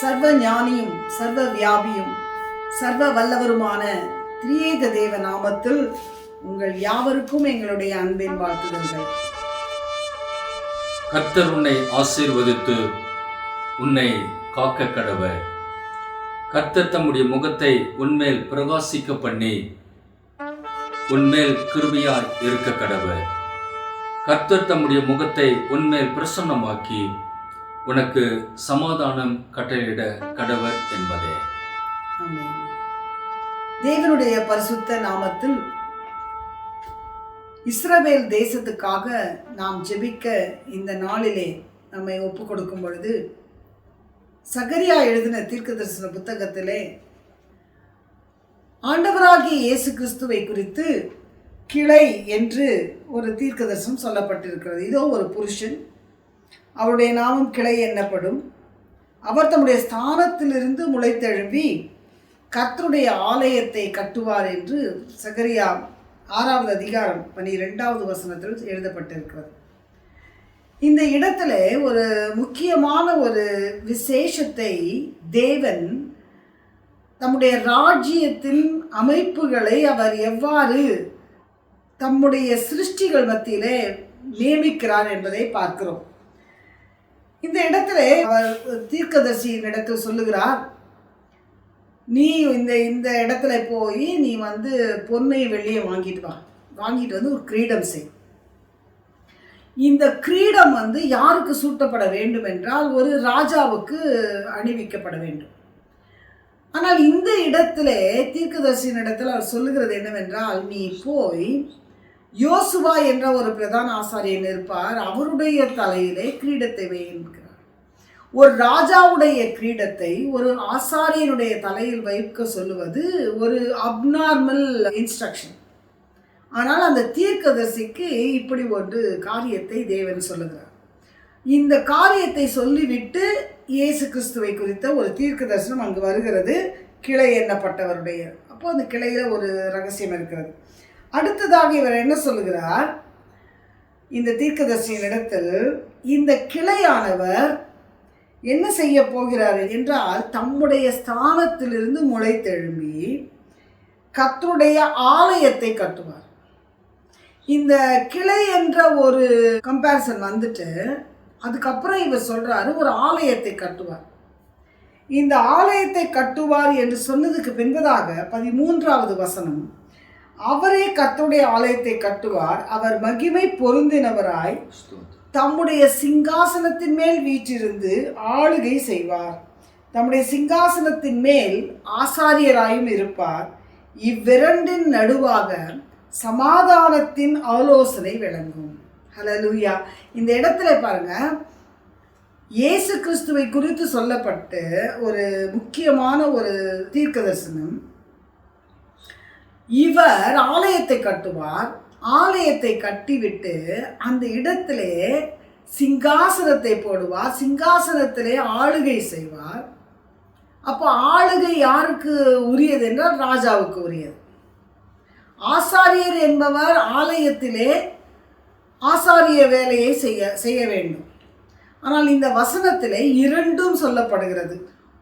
சர்வ ஞானியும் சர்வ வியாபியும் சர்வ வல்லவருமான திரியேக தேவ நாமத்தில் உங்கள் யாவருக்கும் எங்களுடைய அன்பின் வாழ்த்துதல்கள். கர்த்தர் உன்னை ஆசீர்வதித்து உன்னை காக்க கடவர். கர்த்தர் தம்முடைய முகத்தை உன்மேல் பிரகாசிக்க பண்ணி உன்மேல் கிருபியாய் இருக்க கடவர். கர்த்தர் தம்முடைய முகத்தை உன்மேல் பிரசன்னமாக்கி உனக்கு சமாதானம் கட்டளையிட கடவர் என்பதே. தேவனுடைய பரிசுத்த நாமத்தில் இஸ்ரவேல் தேசத்துக்காக நாம் ஜெபிக்க இந்த நாளிலே நம்மை ஒப்பு கொடுக்கும் பொழுது சகரியா எழுதின தீர்க்கதரிசன புத்தகத்திலே ஆண்டவராகிய இயேசு கிறிஸ்துவை குறித்து கிளை என்று ஒரு தீர்க்கதரிசனம் சொல்லப்பட்டிருக்கிறது. இதோ ஒரு புருஷன் அவருடைய நாமம் கிளை என்னப்படும்? அவர் தம்முடைய ஸ்தானத்திலிருந்து முளைத்தெழும்பி கர்த்தருடைய ஆலயத்தை கட்டுவார் என்று சகரியா ஆறாவது அதிகாரம் பனிரெண்டாவது வசனத்தில் எழுதப்பட்டிருக்கிறது. இந்த இடத்துல ஒரு முக்கியமான ஒரு விசேஷத்தை தேவன் தம்முடைய ராஜ்யத்தின் அமைப்புகளை அவர் எவ்வாறு தம்முடைய சிருஷ்டிகள் மத்தியிலே நியமிக்கிறார் என்பதை பார்க்கிறோம். இந்த இடத்துல அவர் தீர்க்கதர்சியின் இடத்தில் சொல்லுகிறார் நீ இந்த இந்த இடத்துல போய் நீ வந்து பொன்னை வெள்ளியை வாங்கிட்டு வா. வாங்கிட்டு வந்து ஒரு கிரீடம் செய். இந்த கிரீடம் வந்து யாருக்கு சூட்டப்பட வேண்டும் என்றால் ஒரு ராஜாவுக்கு அணிவிக்கப்பட வேண்டும். ஆனால் இந்த இடத்துல தீர்க்கதர்சியின் இடத்துல அவர் சொல்லுகிறது என்னவென்றால் நீ போய் யோசுவா என்ற ஒரு பிரதான ஆசாரியன் இருப்பார் அவருடைய தலையிலே கிரீடத்தை வை ஒரு ராஜாவுடைய கிரீடத்தை ஒரு ஆசாரியனுடைய தலையில் வைக்க சொல்லுவது ஒரு அப்நார்மல் இன்ஸ்ட்ரக்ஷன் ஆனால் அந்த தீர்க்கதரிசிக்கு இப்படி ஒரு காரியத்தை தேவன் சொல்லுகிறார். இந்த காரியத்தை சொல்லிவிட்டு இயேசு கிறிஸ்துவை குறித்த ஒரு தீர்க்க தரிசனம் அங்கு வருகிறது. கிளை எண்ணப்பட்டவருடைய. அப்போ அந்த கிளையில் ஒரு ரகசியம் இருக்கிறது. அடுத்ததாக இவர் என்ன சொல்லுகிறார்? இந்த தீர்க்கதர்சியின் இடத்தில் இந்த கிளையானவர் என்ன செய்ய போகிறார் என்றால் தம்முடைய ஸ்தானத்திலிருந்து முளைத்தெழும்பி கத்துடைய ஆலயத்தை கட்டுவார். இந்த கிளை என்ற ஒரு கம்பேரிசன் வந்துட்டு அதுக்கப்புறம் இவர் சொல்கிறாரு ஒரு ஆலயத்தை கட்டுவார். இந்த ஆலயத்தை கட்டுவார் என்று சொன்னதுக்கு பின்பதாக பதிமூன்றாவது வசனம் அவரே கத்துடைய ஆலயத்தை கட்டுவார் அவர் மகிமை பொருந்தினவராய் தம்முடைய சிங்காசனத்தின் மேல் வீற்றிருந்து ஆளுகை செய்வார். தம்முடைய சிங்காசனத்தின் மேல் ஆசாரியராயும் இருப்பார். இவ்விரண்டின் நடுவாக சமாதானத்தின் ஆலோசனை விளங்கும். ஹலலூயா இந்த இடத்துல பாருங்க. இயேசு கிறிஸ்துவை குறித்து சொல்லப்பட்டு ஒரு முக்கியமான ஒரு தீர்க்க தரிசனம் இவர் ஆலயத்தை கட்டுவார். ஆலயத்தை கட்டிவிட்டு அந்த இடத்திலே சிங்காசனத்தை போடுவார். சிங்காசனத்திலே ஆளுகை செய்வார். அப்போ ஆளுகை யாருக்கு உரியது என்றால் ராஜாவுக்கு உரியது. ஆசாரியர் என்பவர் ஆலயத்திலே ஆசாரிய வேலையை செய்ய செய்ய வேண்டும். ஆனால் இந்த வசனத்திலே இரண்டும் சொல்லப்படுகிறது.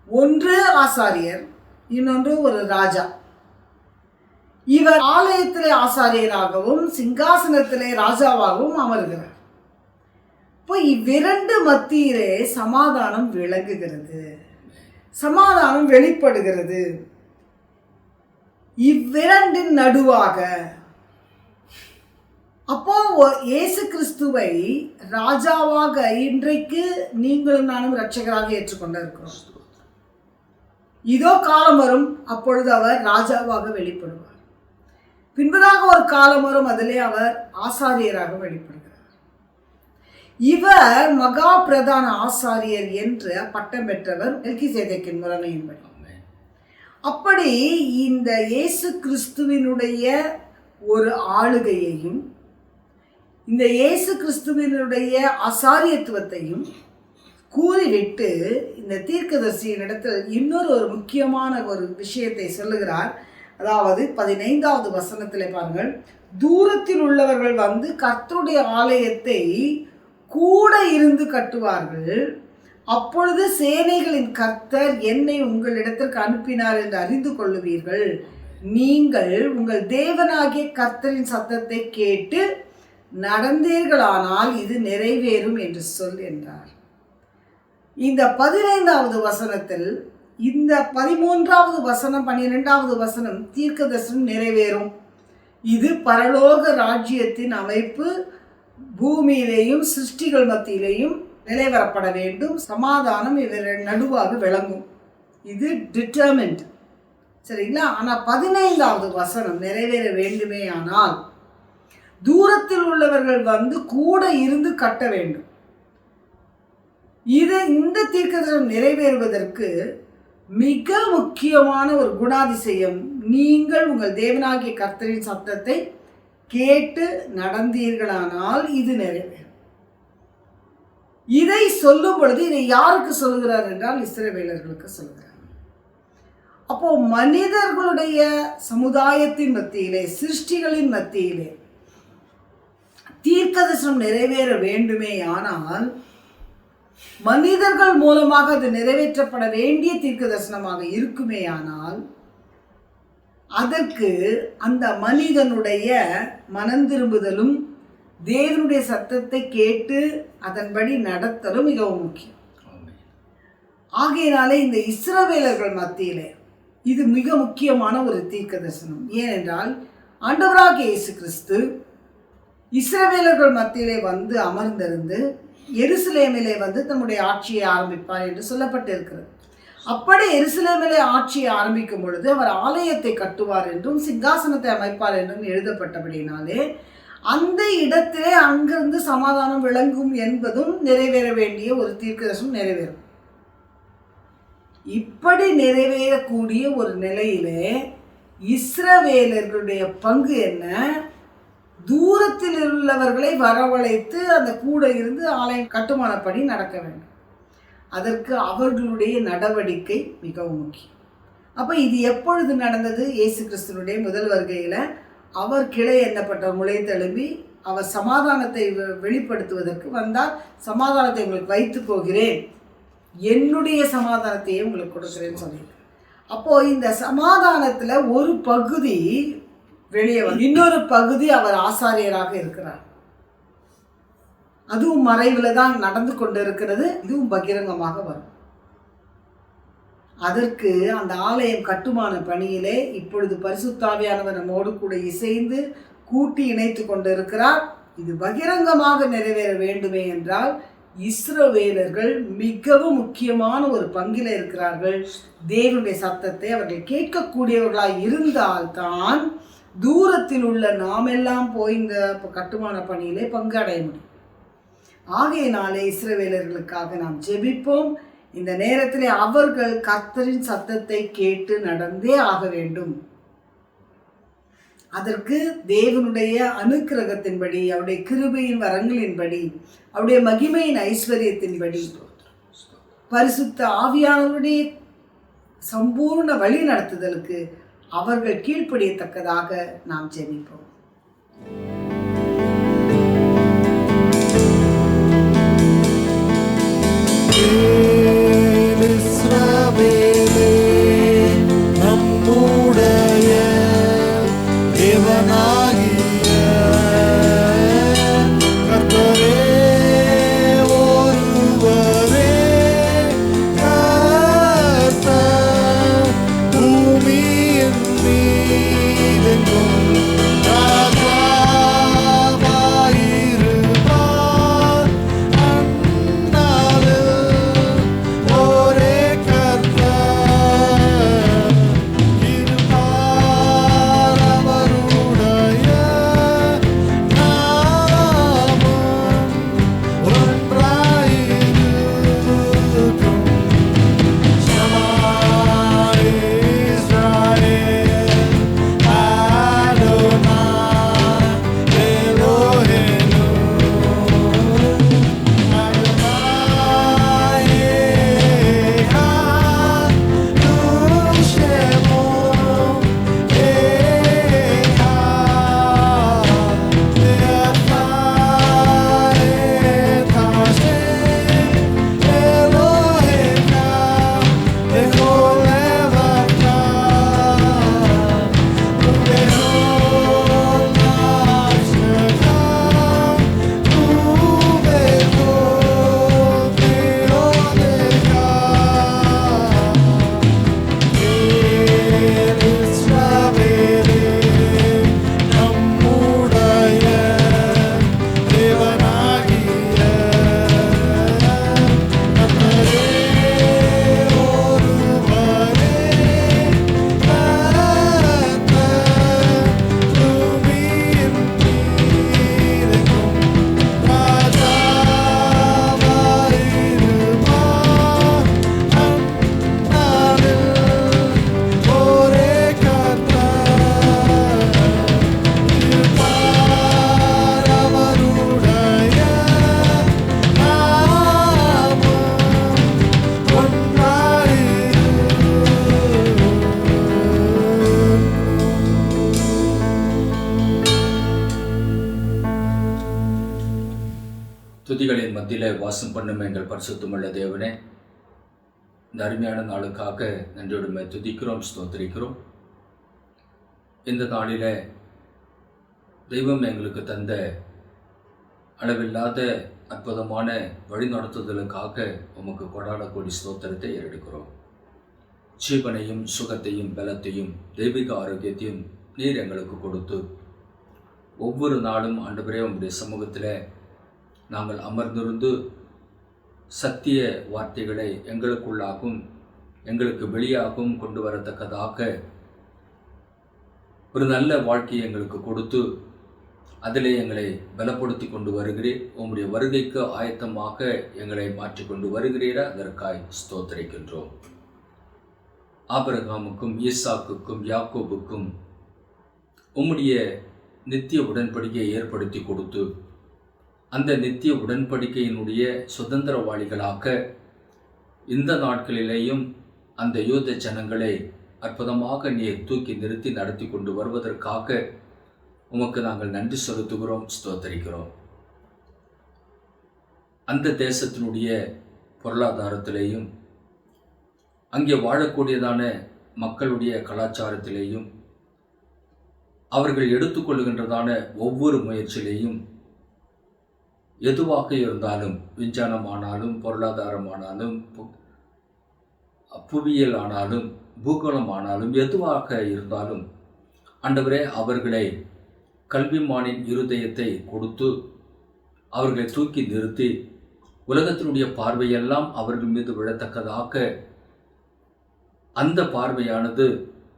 ஒன்று ஆசாரியர் இன்னொன்று ஒரு ராஜா. இவர் ஆலயத்திலே ஆசாரியராகவும் சிங்காசனத்திலே ராஜாவாகவும் அமர்கிறார். இப்போ இவ்விரண்டு மத்தியிலே சமாதானம் விளங்குகிறது. சமாதானம் வெளிப்படுகிறது. இவ்விரண்டின் நடுவாக அப்போ இயேசு கிறிஸ்துவை ராஜாவாக இன்றைக்கு நீங்களும் நானும் ரட்சகராக ஏற்றுக்கொண்டு இருக்கிறோம் இதோ காலம் வரும் அப்பொழுது அவர் ராஜாவாக வெளிப்படுவார். பின்பதாக ஒரு காலம் வரும் அதிலே அவர் ஆசாரியராக வெளிப்படுகிறார். இவர் மகா பிரதான ஆசாரியர் என்ற பட்டம் பெற்றவர் மெல்கிசேதேக்கின் முறைமையின்படி ஆமென். அப்படி இந்த இயேசு கிறிஸ்துவினுடைய ஒரு ஆளுகையையும் இந்த இயேசு கிறிஸ்துவினுடைய ஆசாரியத்துவத்தையும் கூறிவிட்டு இந்த தீர்க்கதரிசியின் இடத்தில் இன்னொரு ஒரு முக்கியமான ஒரு விஷயத்தை சொல்லுகிறார். அதாவது பதினைந்தாவது வசனத்தில் பாருங்கள். தூரத்தில் உள்ளவர்கள் வந்து கர்த்தருடைய ஆலயத்தை கூட இருந்து கட்டுவார்கள். அப்பொழுது சேனைகளின் கர்த்தர் என்னை உங்களிடத்திற்கு அனுப்பினார் என்று அறிந்து கொள்ளுவீர்கள். நீங்கள் உங்கள் தேவனாகிய கர்த்தரின் சத்தத்தை கேட்டு நடந்தீர்களானால் இது நிறைவேறும் என்று சொல் என்றார். இந்த பதினைந்தாவது வசனத்தில் இந்த பதிமூன்றாவது வசனம் பன்னிரெண்டாவது வசனம் தீர்க்க தரிசனம் நிறைவேறும். இது பரலோக ராஜ்யத்தின் அமைப்பு பூமியிலேயும் சிருஷ்டிகள் மத்தியிலேயும் நிலைவரப்பட வேண்டும். சமாதானம் இவர் நடுவாக விளங்கும். இது டிட்டர்மெண்ட் சரிங்களா? ஆனால் பதினைந்தாவது வசனம் நிறைவேற வேண்டுமே ஆனால் தூரத்தில் உள்ளவர்கள் வந்து கூட இருந்து கட்ட வேண்டும். இது இந்த தீர்க்கதரிசனம் நிறைவேறுவதற்கு மிக முக்கியமான ஒரு குணாதிசயம் நீங்கள் உங்கள் தேவனாகிய கர்த்தரின் சத்தத்தை கேட்டு நடந்தீர்களானால் இது நிறைவேறும். இதை சொல்லும் பொழுது இதை யாருக்கு சொல்லுகிறார் என்றால் இஸ்ரவேலர்களுக்கு சொல்லுகிறார். அப்போ மனிதர்களுடைய சமுதாயத்தின் மத்தியிலே சிருஷ்டிகளின் மத்தியிலே தீர்க்கதரிசனம் நிறைவேற வேண்டுமே ஆனால் மனிதர்கள் மூலமாக அது நிறைவேற்றப்பட வேண்டிய தீர்க்க தரிசனமாக இருக்குமே ஆனால் அதற்கு அந்த மனிதனுடைய மனம் திரும்புதலும் தேவனுடைய சத்தத்தை கேட்டு அதன்படி நடத்தலும் மிகவும் முக்கியம். ஆகையினாலே இந்த இஸ்ரவேலர்கள் மத்தியிலே இது மிக முக்கியமான ஒரு தீர்க்க தரிசனம் ஏனென்றால் ஆண்டவராக இயேசு கிறிஸ்து இஸ்ரவேலர்கள் மத்தியிலே வந்து அமர்ந்திருந்து எருசலேமிலே வந்து தன்னுடைய ஆட்சியை ஆரம்பிப்பார் என்று சொல்லப்பட்டிருக்கிறது. அப்படி எருசலேமிலே ஆட்சியை ஆரம்பிக்கும் பொழுது அவர் ஆலயத்தை கட்டுவார் என்றும் சிங்காசனத்தை அமைப்பார் என்றும் எழுதப்பட்டபடினாலே அந்த இடத்திலே அங்கிருந்து சமாதானம் விளங்கும் என்பதும் நிறைவேற வேண்டிய ஒரு தீர்க்கதர்சனம் நிறைவேறும். இப்படி நிறைவேறக்கூடிய ஒரு நிலையிலே இஸ்ரவேலர்களுடைய பங்கு என்ன? தூரத்தில் உள்ளவர்களை வரவழைத்து அந்த கூட இருந்து ஆலயம் கட்டுமானப்படி நடக்க வேண்டும். அதற்கு அவர்களுடைய நடவடிக்கை மிகவும் முக்கியம். அப்போ இது எப்பொழுது நடந்தது? இயேசு கிறிஸ்துவனுடைய முதல் வருகையில் அவர் கிளை எண்ணப்பட்ட முளை தழுவி அவர் சமாதானத்தை வெ- வெளிப்படுத்துவதற்கு வந்தால் சமாதானத்தை உங்களுக்கு வைத்து போகிறேன். என்னுடைய சமாதானத்தையே உங்களுக்கு கொடுக்குறேன்னு சொல்லியிருக்கார் அப்போது இந்த சமாதானத்தில் ஒரு பகுதி வெளியே வந்து இன்னொரு பகுதி அவர் ஆசாரியராக இருக்கிறார். அதுவும் மறைவில் தான் நடந்து கொண்டு இருக்கிறது இதுவும் பகிரங்கமாக வரும். அதற்கு அந்த ஆலயம் கட்டுமான பணியிலே இப்பொழுது பரிசுத்தாவியானவர் நம்மோடு கூட இசைந்து கூட்டி இணைத்து கொண்டு இருக்கிறார் இது பகிரங்கமாக நிறைவேற வேண்டுமே என்றால் இஸ்ரவேலர்கள் மிகவும் முக்கியமான ஒரு பங்கில் இருக்கிறார்கள். தேவனுடைய சத்தத்தை அவர்கள் கேட்கக்கூடியவர்களாக இருந்தால்தான் தூரத்தில் உள்ள நாமெல்லாம் போய் இந்த கட்டுமான பணியிலே பங்கு அடைய முடியும். ஆகையினாலே இஸ்ரவேலர்களுக்காக நாம் ஜெபிப்போம். இந்த நேரத்திலே அவர்கள் கர்த்தரின் சத்தத்தை கேட்டு நடந்தே ஆக வேண்டும். அதற்கு தேவனுடைய அனுக்கிரகத்தின்படி அவருடைய கிருபையின் வரங்களின்படி அவருடைய மகிமையின் ஐஸ்வர்யத்தின்படி பரிசுத்த ஆவியானவருடைய சம்பூர்ண வழி நடத்துதலுக்கு அவர்கள் கீழ்ப்படியத்தக்கதாக நாம் ஜெபிப்போம். பரிசுத்தமுள்ள தேவனே இந்த அருமையான நாளுக்காக நன்றியோடுமை துதிக்கிறோம் ஸ்தோத்திரிக்கிறோம். இந்த நாளில் தெய்வம் எங்களுக்கு தந்த அளவில்லாத அற்புதமான வழிநடத்துதலுக்காக உமக்கு கொடாட ஸ்தோத்திரத்தை ஏறெடுக்கிறோம். ஜீவனையும் சுகத்தையும் பலத்தையும் தெய்வீக ஆரோக்கியத்தையும் நீர் எங்களுக்கு கொடுத்து ஒவ்வொரு நாளும் ஆண்டவரே உங்களுடைய சமூகத்தில் நாங்கள் அமர்ந்திருந்து சத்திய வார்த்தைகளை எங்களுக்குள்ளாகவும் எங்களுக்கு வெளியாகவும் கொண்டு வரத்தக்கதாக ஒரு நல்ல வாழ்க்கையை எங்களுக்கு கொடுத்து அதிலே எங்களை பலப்படுத்தி கொண்டு வருகிறீர். உம்முடைய வருகைக்கு ஆயத்தமாக எங்களை மாற்றிக்கொண்டு வருகிறீரா? அதற்காய் ஸ்தோத்திரிக்கின்றோம். ஆபிரகாமுக்கும் ஈசாக்குக்கும் யாக்கோபுக்கும் உம்முடைய நித்திய உடன்படிக்கையை ஏற்படுத்தி கொடுத்து அந்த நித்திய உடன்படிக்கையினுடைய சுதந்திரவாளிகளாக இந்த நாட்களிலேயும் அந்த யூத ஜனங்களை அற்புதமாக நீர் தூக்கி நிறுத்தி நடத்தி கொண்டு வருவதற்காக உமக்கு நாங்கள் நன்றி செலுத்துகிறோம் ஸ்தோத்தரிக்கிறோம். அந்த தேசத்தினுடைய பொருளாதாரத்திலேயும் அங்கே வாழக்கூடியதான மக்களுடைய கலாச்சாரத்திலேயும் அவர்கள் எடுத்துக்கொள்கின்றதான ஒவ்வொரு முயற்சியிலேயும் எதுவாக இருந்தாலும் விஞ்ஞானமானாலும் பொருளாதாரமானாலும் பு- புவியியல் ஆனாலும் பூகோளம் ஆனாலும் எதுவாக இருந்தாலும் அண்டவரே அவர்களை கல்விமானின் இருதயத்தை கொடுத்து அவர்களை தூக்கி நிறுத்தி உலகத்தினுடைய பார்வையெல்லாம் அவர்கள் மீது விழத்தக்கதாக அந்த பார்வையானது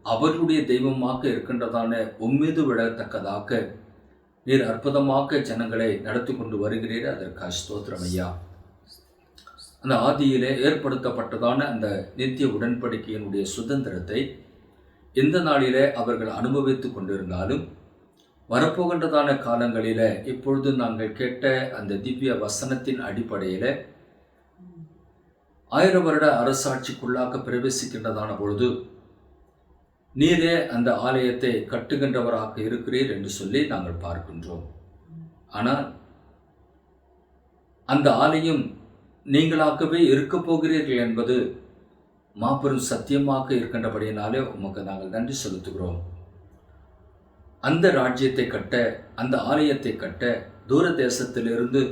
அவர்களுடைய தெய்வமாக இருக்கின்றதான உம்மீது விழத்தக்கதாக நீர் அற்புதமாக ஜனங்களை நடத்தி கொண்டு வருகிறீர். அதற்காக ஸ்தோத்திரம் ஐயா. அந்த ஆதியிலே ஏற்படுத்தப்பட்டதான அந்த நித்திய உடன்படிக்கையினுடைய சுதந்திரத்தை எந்த நாளிலே அவர்கள் அனுபவித்துக் கொண்டிருந்தாலும் வரப்போகின்றதான காலங்களிலே இப்பொழுது நாங்கள் கேட்ட அந்த திவ்ய வசனத்தின் அடிப்படையில் ஆயிரம் வருட அரசாட்சிக்குள்ளாக பிரவேசிக்கின்றதான பொழுது நீரே அந்த ஆலயத்தை கட்டுகின்றவராக இருக்கிறீர் என்று சொல்லி நாங்கள் பார்க்கின்றோம். ஆனால் அந்த ஆலயம் நீங்களாகவே இருக்க போகிறீர்கள் என்பது மாபெரும் சத்தியமாக இருக்கின்றபடியினாலே உமக்கு நாங்கள் நன்றி செலுத்துகிறோம். அந்த ராஜ்யத்தை கட்ட அந்த ஆலயத்தை கட்ட தூர தேசத்திலிருந்து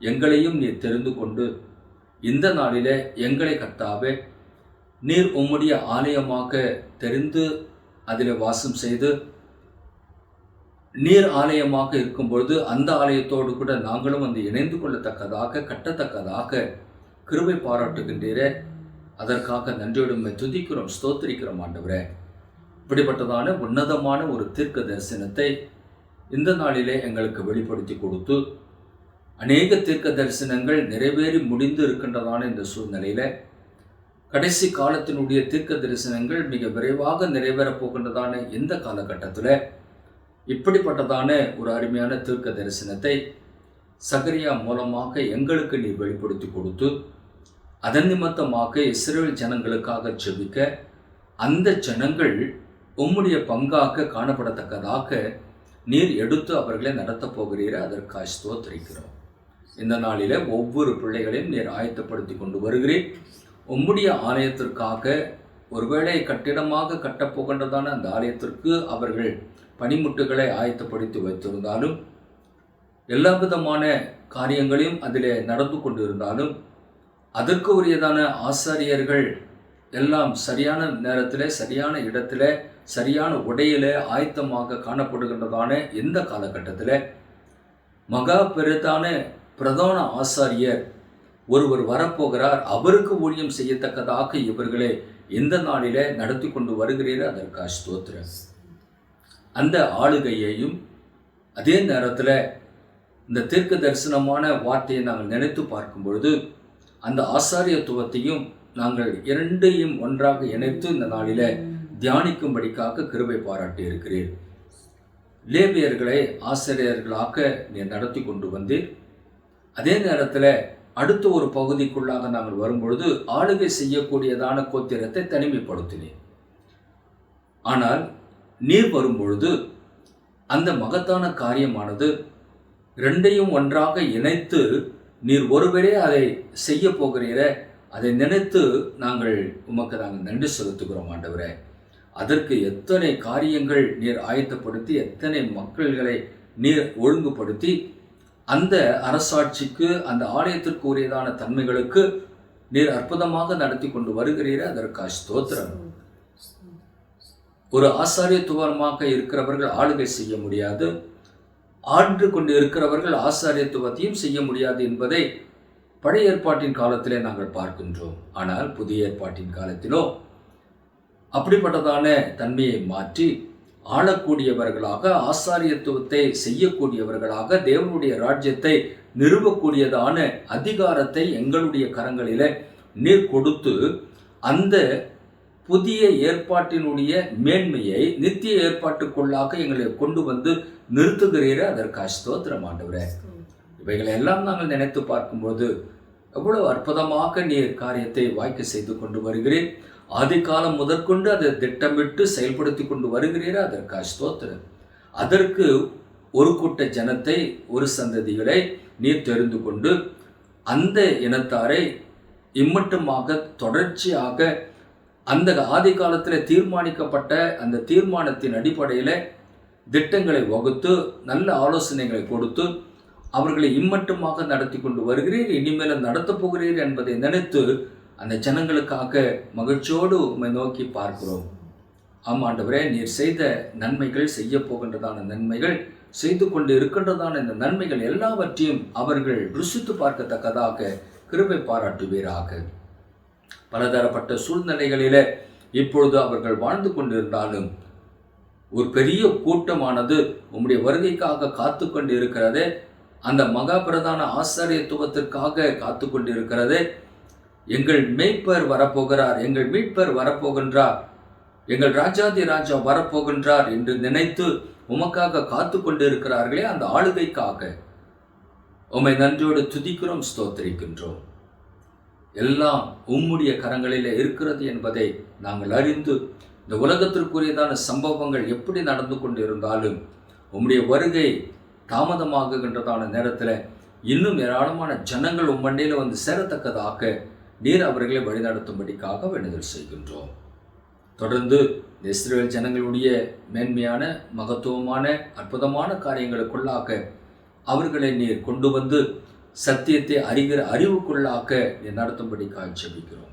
எங்களையும் நீ தெரிந்து கொண்டு இந்த நாளிலே எங்களை கத்தாவே நீர் உம்முடைய ஆலயமாக தெரிந்து அதில் வாசம் செய்து நீர் ஆலயமாக இருக்கும்பொழுது அந்த ஆலயத்தோடு கூட நாங்களும் வந்து இணைந்து கொள்ளத்தக்கதாக கட்டத்தக்கதாக கிருபை பாராட்டுகின்றீரே. அதற்காக நன்றியுடன் துதிக்கிறோம் ஸ்தோத்திரிக்கிறோம் ஆண்டவரே. இப்படிப்பட்டதான உன்னதமான ஒரு தீர்க்க தரிசனத்தை இந்த நாளிலே எங்களுக்கு வெளிப்படுத்தி கொடுத்து அநேக தீர்க்க தரிசனங்கள் நிறைவேறி முடிந்து இருக்கின்றதான இந்த சூழ்நிலையில் கடைசி காலத்தினுடைய தீர்க்க தரிசனங்கள் மிக விரைவாக நிறைவேறப் போகின்றதான இந்த காலகட்டத்தில் இப்படிப்பட்டதான ஒரு அருமையான தீர்க்க தரிசனத்தை சகரியா மூலமாக எங்களுக்கு நீ வெளிப்படுத்தி கொடுத்து அதன் நிமித்தமாக இஸ்ரேல் ஜனங்களுக்காக செபிக்க அந்த ஜனங்கள் உம்முடைய பங்காக காணப்படத்தக்கதாக நீர் எடுத்து அவர்களை நடத்தப் போகிறீர். அதற்காக ஸ்தோத்திரிக்கிறோம். இந்த நாளில் ஒவ்வொரு பிள்ளைகளையும் நீர் ஆயத்தப்படுத்தி கொண்டு வருகிறேன் உம்முடைய ஆலயத்திற்காக ஒருவேளை கட்டிடமாக கட்டப்போகின்றதான அந்த ஆலயத்திற்கு அவர்கள் பனிமுட்டுகளை ஆயத்தப்படுத்தி வைத்திருந்தாலும் எல்லா விதமான காரியங்களையும் அதிலே நடந்து கொண்டிருந்தாலும் அதற்கு உரியதான ஆசாரியர்கள் எல்லாம் சரியான நேரத்தில் சரியான இடத்துல சரியான உடையில ஆயத்தமாக காணப்படுகின்றதான இந்த காலகட்டத்தில் மகா பெருதான பிரதான ஆசாரியர் ஒருவர் வரப்போகிறார் அவருக்கு ஊழியம் செய்யத்தக்கதாக இவர்களை இந்த நாளிலே நடத்தி கொண்டு வருகிறீர்? அதற்கு ஸ்தோத்திர அந்த ஆளுகையையும் அதே நேரத்தில் இந்த தீர்க்க தரிசனமான வார்த்தையை நாங்கள் நினைத்து பார்க்கும் பொழுது அந்த ஆசாரியத்துவத்தையும் நாங்கள் இரண்டையும் ஒன்றாக இணைத்து இந்த நாளில தியானிக்கும்படிக்காக கிருபை பாராட்டி இருக்கிறேன். லேவியர்களை ஆசிரியர்களாக நீ நடத்தி கொண்டு வந்தீர். அதே நேரத்தில் அடுத்த ஒரு பகுதிக்குள்ளாக நாங்கள் வரும்பொழுது ஆளுகை செய்யக்கூடியதான கோத்திரத்தை தனிமைப்படுத்தினேன். ஆனால் நீர் வரும்பொழுது அந்த மகத்தான காரியமானது ரெண்டையும் ஒன்றாக இணைத்து நீர் ஒருவரே அதை செய்ய போகிறீர அதை நினைத்து நாங்கள் உமக்கு நாங்கள் நன்றி செலுத்துகிறோம் ஆண்டவரே. அதற்கு எத்தனை காரியங்கள் நீர் ஆயத்தப்படுத்தி எத்தனை மக்கள்களை நீர் ஒழுங்குபடுத்தி அந்த அரசாட்சிக்கு அந்த ஆலயத்திற்கு உரியதான தன்மைகளுக்கு நீர் அற்புதமாக நடத்தி கொண்டு வருகிறீரே அதற்காக ஸ்தோத்திரம். ஒரு ஆசாரியத்துவமாக இருக்கிறவர்கள் ஆளுகை செய்ய முடியாது. ஆண்டு கொண்டு இருக்கிறவர்கள் ஆசாரியத்துவத்தையும் செய்ய முடியாது என்பதை பழைய ஏற்பாட்டின் காலத்திலே நாங்கள் பார்க்கின்றோம். ஆனால் புதிய ஏற்பாட்டின் காலத்திலோ அப்படிப்பட்டதான தன்மையை மாற்றி ஆளக்கூடியவர்களாக ஆசாரியத்துவத்தை செய்யக்கூடியவர்களாக தேவனுடைய ராஜ்யத்தை நிறுவக்கூடியதான அதிகாரத்தை எங்களுடைய கரங்களிலே நீர் கொடுத்து அந்த புதிய ஏற்பாட்டினுடைய மேன்மையை நித்திய ஏற்பாட்டுக்குள்ளாக எங்களை கொண்டு வந்து நிறுத்துகிறீர அதற்காக ஸ்தோத்திரம் ஆண்டவரே. இவைகளை எல்லாம் நாங்கள் நினைத்து பார்க்கும்போது எவ்வளவு அற்புதமாக நீர் காரியத்தை வாய்க்க செய்து கொண்டு வருகிறேன் ஆதி காலம் முதற்கொண்டு அதை திட்டமிட்டு செயல்படுத்தி கொண்டு வருகிறீரா? அதற்காக ஸ்தோத்திரம் அதற்கு ஒரு கூட்ட ஜனத்தை ஒரு சந்ததிகளை நீர் தெரிந்து கொண்டு அந்த இனத்தாரை இம்மட்டுமாக தொடர்ச்சியாக அந்த ஆதி காலத்தில் தீர்மானிக்கப்பட்ட அந்த தீர்மானத்தின் அடிப்படையில் திட்டங்களை வகுத்து நல்ல ஆலோசனைகளை கொடுத்து அவர்களை இம்மட்டுமாக நடத்தி கொண்டு வருகிறீர் இனிமேல் நடத்தப் போகிறீர் என்பதை நினைத்து அந்த ஜனங்களுக்காக மகிழ்ச்சியோடு உண்மை நோக்கி பார்க்கிறோம். ஆமாண்டவரே நீர் செய்த நன்மைகள் செய்ய போகின்றதான நன்மைகள் செய்து கொண்டு இருக்கின்றதான இந்த நன்மைகள் எல்லாவற்றையும் அவர்கள் ருசித்து பார்க்கத்தக்கதாக கிருபை பாராட்டுவீராக. பலதரப்பட்ட சூழ்நிலைகளில் இப்பொழுது அவர்கள் வாழ்ந்து கொண்டிருந்தாலும் ஒரு பெரிய கூட்டமானது உம்முடைய வருகைக்காக காத்து கொண்டு இருக்கிறது அந்த மகா பிரதான ஆசாரியத்துவத்திற்காக காத்து கொண்டு இருக்கிறது எங்கள் மேய்ப்பர் வரப்போகிறார் எங்கள் மீட்பர் வரப்போகின்றார் எங்கள் ராஜாதி ராஜா வரப்போகின்றார் என்று நினைத்து உமக்காக காத்து கொண்டிருக்கிறார்களே அந்த ஆளுகைக்காக. உம்மை நன்றியோடு துதிக்கிறோம் ஸ்தோத்திரிக்கின்றோம். எல்லாம் உம்முடைய கரங்களிலே இருக்கிறது என்பதை நாங்கள் அறிந்து இந்த உலகத்திற்குரியதான சம்பவங்கள் எப்படி நடந்து கொண்டு இருந்தாலும் உம்முடைய வருகை தாமதமாகுகின்றதான நேரத்தில் இன்னும் ஏராளமான ஜனங்கள் உம் மண்டையில் வந்து சேரத்தக்கதாக நீர் அவர்களை வழிநடத்தும்படிக்காக வேண்டுதல் செய்கின்றோம். தொடர்ந்து இஸ்ரேல் ஜனங்களுடைய மேன்மையான மகத்துவமான அற்புதமான காரியங்களுக்குள்ளாக அவர்களை நீர் கொண்டு வந்து சத்தியத்தை அறிகிற அறிவுக்குள்ளாக்க நீர் நடத்தும்படிக்காக ஜெபிக்கிறோம்.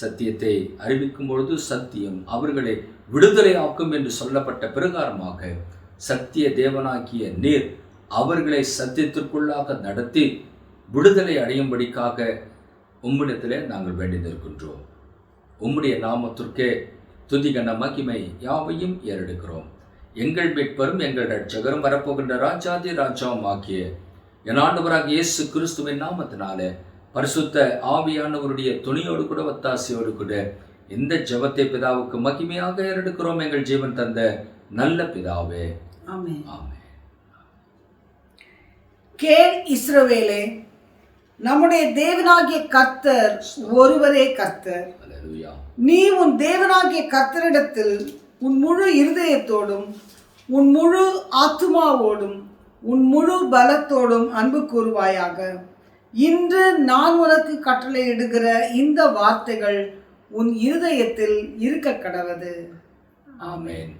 சத்தியத்தை அறிவிக்கும் பொழுது சத்தியம் அவர்களை விடுதலை ஆக்கும் என்று சொல்லப்பட்ட பிரகாரமாக சத்திய தேவனாக்கிய நீர் அவர்களை சத்தியத்திற்குள்ளாக நடத்தி விடுதலை அடையும்படிக்காக உம்மிடத்திலே நாங்கள் வேண்டி நிற்கின்றோம் உம்முடைய நாமத்திற்கே துதிகன மகிமை யாவையும் ஏறெடுக்கிறோம். எங்கள் மீட்பரும் எங்கள் ரட்சகரும் வரப்போகின்ற ராஜாதி ராஜாவும் ஆகிய என் ஆண்டவராக இயேசு கிறிஸ்துவின் நாமத்தினாலே பரிசுத்த ஆவியானவருடைய துணியோடு கூட ஒத்தாசையோடு கூட இந்த ஜெபத்தை பிதாவுக்கு மகிமையாக ஏறெடுக்கிறோம் எங்கள் ஜீவன் தந்த நல்ல பிதாவே. ஆமென். ஆமென். கேள் இஸ்ரவேலே நம்முடைய தேவனாகிய கர்த்தர் ஒருவரே கர்த்தர். நீ உன் தேவனாகிய கர்த்தரிடத்தில் உன் முழு இருதயத்தோடும் உன் முழு ஆத்துமாவோடும் உன் முழு பலத்தோடும் அன்பு கூறுவாயாக. இன்று நான் உனக்கு கட்டளையிடுகிற இந்த வார்த்தைகள் உன் இருதயத்தில் இருக்க கடவது. ஆமென்